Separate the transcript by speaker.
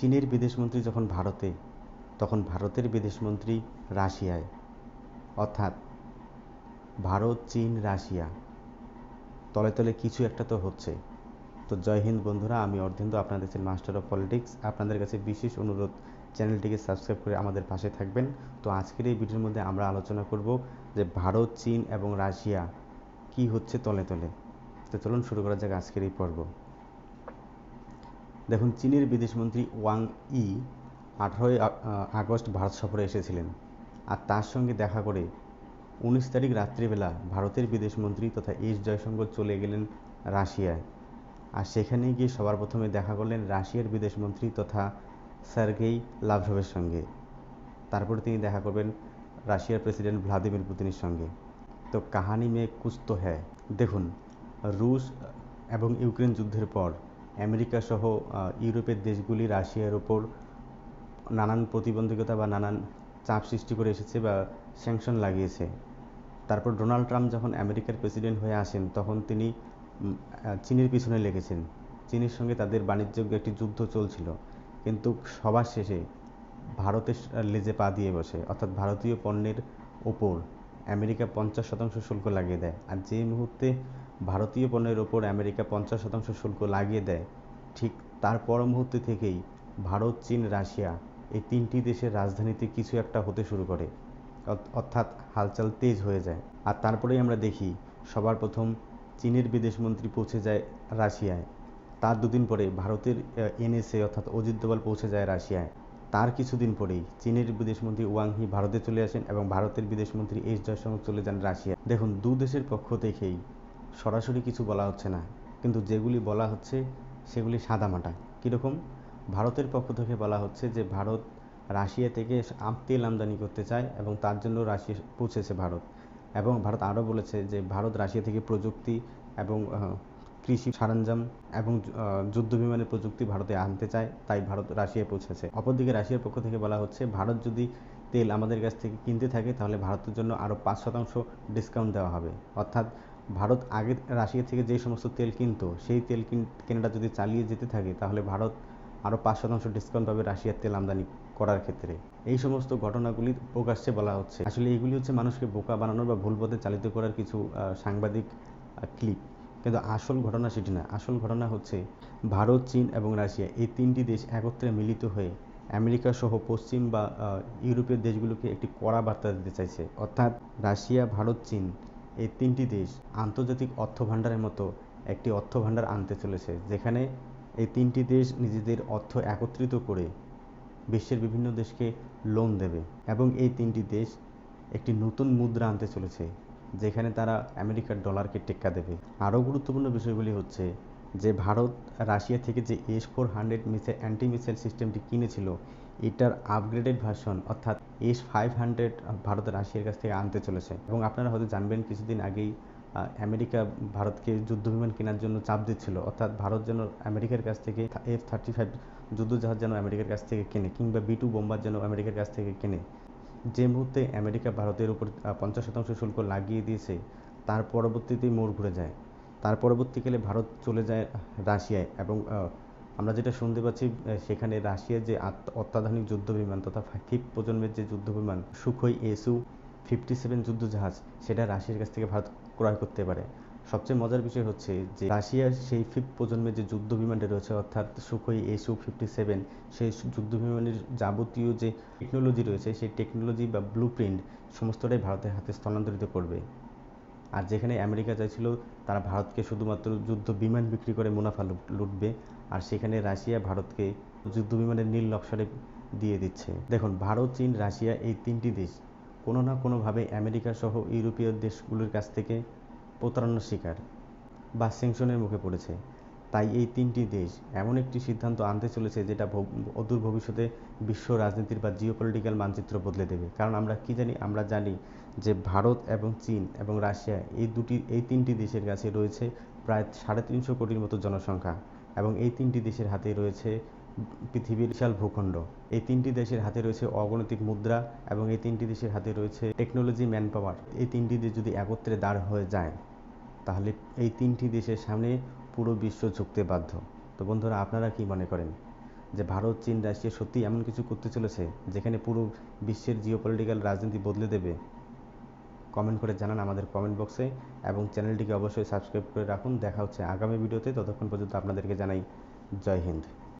Speaker 1: চীনের বিদেশমন্ত্রী যখন ভারতে, তখন ভারতের বিদেশমন্ত্রী রাশিয়ায়। অর্থাৎ ভারত, চীন, রাশিয়া। তলে তলে কিছু একটা তো হচ্ছে। তো জয় হিন্দ বন্ধুরা, আমি অর্ধেন্দু, আপনাদের মাস্টার অফ পলিটিক্স। আপনাদের কাছে বিশেষ অনুরোধ, চ্যানেলটিকে সাবস্ক্রাইব করে আমাদের পাশে থাকবেন। তো আজকের এই ভিডিওর মধ্যে আমরা আলোচনা করব যে ভারত, চীন এবং রাশিয়া কি হচ্ছে তলে তলে। তো চলুন শুরু করা যাক আজকের এই পর্ব। দেখুন, চীনের বিদেশমন্ত্রী ওয়াং ই আঠারোই আগস্ট ভারত সফরে এসেছিলেন। আর তার সঙ্গে দেখা করে উনিশ তারিখ রাত্রিবেলা ভারতের বিদেশমন্ত্রী তথা এস জয়শঙ্কর চলে গেলেন রাশিয়ায়। আর সেখানে গিয়ে সবার প্রথমে দেখা করলেন রাশিয়ার বিদেশমন্ত্রী তথা সার্গেই লাভরভের সঙ্গে। তারপরে তিনি দেখা করবেন রাশিয়ার প্রেসিডেন্ট ভ্লাদিমির পুতিনের সঙ্গে। তো কাহানি মে কুস্ত হ্যায়। দেখুন, রুশ এবং ইউক্রেন যুদ্ধের পর আমেরিকা সহ ইউরোপের দেশগুলি রাশিয়ার ওপর নানান প্রতিবন্ধকতা বা নানান চাপ সৃষ্টি করে এসেছে বা স্যাংশন লাগিয়েছে। তারপর ডোনাল্ড ট্রাম্প যখন আমেরিকার প্রেসিডেন্ট হয়ে আসেন, তখন তিনি চীনের পিছনে লেগেছেন। চীনের সঙ্গে তাদের বাণিজ্যিক একটি যুদ্ধ চলছিল। কিন্তু সবার শেষে ভারতের লেজে পা দিয়ে বসে, অর্থাৎ ভারতীয় পণ্যের ওপর। আমেরিকা পঞ্চাশ শতাংশ শুল্ক লাগিয়ে দেয়। আর যে মুহূর্তে ভারতীয় পণ্যের ওপর আমেরিকা পঞ্চাশ শতাংশ শুল্ক লাগিয়ে দেয়, ঠিক তার পর মুহূর্তে থেকেই ভারত, চীন, রাশিয়া এই তিনটি দেশের রাজধানীতে কিছু একটা হতে শুরু করে। অর্থাৎ হালচাল তেজ হয়ে যায়। আর তারপরেই আমরা দেখি সবার প্রথম চীনের বিদেশমন্ত্রী পৌঁছে যায় রাশিয়ায়। তার দুদিন পরে ভারতের এনএসএ অর্থাৎ অজিত দোভাল পৌঁছে যায় রাশিয়ায়। তার কিছুদিন পরেই চীনের বিদেশমন্ত্রী ওয়াং হি ভারতে চলে আসেন এবং ভারতের বিদেশমন্ত্রী এস জয়শঙ্কর চলে যান রাশিয়া। দেখুন, দু দেশের পক্ষ থেকেই সরাসরি কিছু বলা হচ্ছে না, কিন্তু যেগুলি বলা হচ্ছে সেগুলি সাদামাটা। কীরকম? ভারতের পক্ষ থেকে বলা হচ্ছে যে ভারত রাশিয়া থেকে তেল আমদানি করতে চায় এবং তার জন্য রাশিয়া পৌঁছেছে ভারত। এবং ভারত আরও বলেছে যে ভারত রাশিয়া থেকে প্রযুক্তি এবং কৃষি সরঞ্জাম এবং যুদ্ধ বিমানের প্রযুক্তি ভারতে আনতে চায়, তাই ভারত রাশিয়ায় পৌঁছেছে। অপরদিকে রাশিয়ার পক্ষ থেকে বলা হচ্ছে, ভারত যদি তেল আমাদের কাছ থেকে কিনতে থাকে, তাহলে ভারতের জন্য আরও পাঁচ শতাংশ ডিসকাউন্ট দেওয়া হবে। অর্থাৎ ভারত আগে রাশিয়া থেকে যে সমস্ত তেল কিনতো, সেই তেল কেনাটা যদি চালিয়ে যেতে থাকে, তাহলে ভারত আরও পাঁচ শতাংশ ডিসকাউন্ট পাবে রাশিয়ার তেল আমদানি করার ক্ষেত্রে। এই সমস্ত ঘটনাগুলি প্রকাশ্যে বলা হচ্ছে। আসলে এইগুলি হচ্ছে মানুষকে বোকা বানানোর বা ভুল পথে চালিত করার কিছু সাংবাদিক ক্লিপ কিন্তু আসল ঘটনা সেটি না আসল ঘটনা হচ্ছে ভারত, চীন এবং রাশিয়া এই তিনটি দেশ একত্রে মিলিত হয়ে আমেরিকা সহ পশ্চিম বা ইউরোপীয় দেশগুলোকে একটি কড়া বার্তা দিতে চাইছে। অর্থাৎ রাশিয়া, ভারত, চীন এই তিনটি দেশ আন্তর্জাতিক অর্থ ভাণ্ডারের মতো একটি অর্থ ভাণ্ডার আনতে চলেছে, যেখানে এই তিনটি দেশ নিজেদের অর্থ একত্রিত করে বিশ্বের বিভিন্ন দেশকে লোন দেবে এবং এই তিনটি দেশ একটি নতুন মুদ্রা আনতে চলেছে। যেখানে তারা আমেরিকার ডলারকে টেক্কা দেবে। আরও গুরুত্বপূর্ণ বিষয়গুলি হচ্ছে যে, ভারত, রাশিয়া থেকে যে S four hundred missile anti missile সিস্টেমটি কিনেছিল, এটার আপগ্রেডেড ভার্সন অর্থাৎ এস ফাইভ হান্ড্রেড ভারত রাশিয়ার কাছ থেকে আনতে চলেছে। এবং আপনারা হয়তো জানবেন, কিছুদিন আগেই আমেরিকা ভারতকে যুদ্ধ বিমান কেনার জন্য চাপ দিচ্ছিল। অর্থাৎ ভারত যেন আমেরিকার কাছ থেকে এফ থার্টি ফাইভ যুদ্ধজাহাজ যেন আমেরিকার কাছ থেকে কেনে, কিংবা বি টু বোম্বার যেন আমেরিকার কাছ থেকে কেনে। যে মুহূর্তে আমেরিকা ভারতের উপর পঞ্চাশ শতাংশ শুল্ক লাগিয়ে দিয়েছে, তার পরবর্তীতেই মোড় ঘুরে যায়। তার পরবর্তীকালে ভারত চলে যায় রাশিয়ায় এবং আমরা যেটা শুনতে পাচ্ছি সেখানে রাশিয়ার যে অত্যাধুনিক যুদ্ধ বিমান তথা ফিফ প্রজন্মের যে যুদ্ধ বিমান, সুখই এসু ফিফটি সেভেন যুদ্ধ জাহাজ সেটা রাশিয়ার কাছ থেকে ভারত ক্রয় করতে পারে। সবচেয়ে মজার বিষয় হচ্ছে যে রাশিয়ার সেই ফিফ প্রজন্মের যে যুদ্ধ বিমানটি রয়েছে, অর্থাৎ সুখই এসু ফিফটি সেভেন সেই যুদ্ধ বিমানের যাবতীয় যে টেকনোলজি রয়েছে, সেই টেকনোলজি বা ব্লু প্রিন্ট সমস্তটাই ভারতের হাতে স্থানান্তরিত করবে। আর যেখানে আমেরিকা চাইছিল, তারা ভারতকে শুধুমাত্র যুদ্ধ বিমান বিক্রি করে মুনাফা লুটবে, আর সেখানে রাশিয়া ভারতকে যুদ্ধ বিমানের নীল নকশারে দিয়ে দিচ্ছে। দেখুন, ভারত, চীন, রাশিয়া এই তিনটি দেশ কোনো না কোনোভাবে আমেরিকা সহ ইউরোপীয় দেশগুলোর কাছ থেকে প্রতারণার শিকার বা স্যাংশনের মুখে পড়েছে। তাই এই তিনটি দেশ এমন একটি সিদ্ধান্ত আনতে চলেছে যেটা অদূর ভবিষ্যতে বিশ্ব রাজনীতির বা জিওপলিটিক্যাল মানচিত্র বদলে দেবে। কারণ আমরা কি জানি, আমরা জানি যে ভারত এবং চীন এবং রাশিয়া এই দুটি, এই তিনটি দেশের কাছে রয়েছে প্রায় সাড়ে তিনশো কোটির মতো জনসংখ্যা এবং এই তিনটি দেশের হাতে রয়েছে পৃথিবীর বিশাল ভূখণ্ড। এই তিনটি দেশের হাতে রয়েছে অগণতিক মুদ্রা এবং এই তিনটি দেশের হাতে রয়েছে টেকনোলজি ম্যান পাওয়ার এই তিনটি দেশ যদি একত্রে দাঁড় হয়ে যায়, তাহলে এই তিনটি দেশের সামনে পুরো বিশ্ব ঝুঁকতে বাধ্য। তো বন্ধুরা, আপনারা কি মনে করেন যে ভারত, চীন, রাশিয়া সত্যি এমন কিছু করতে চলেছে যেখানে পুরো বিশ্বের জিওপলিটিক্যাল রাজনীতি বদলে দেবে? কমেন্ট করে জানান আমাদের কমেন্ট বক্সে এবং চ্যানেলটিকে অবশ্যই সাবস্ক্রাইব করে রাখুন। দেখা হচ্ছে আগামী ভিডিওতে। ততক্ষণ পর্যন্ত আপনাদেরকে জানাই জয় হিন্দ।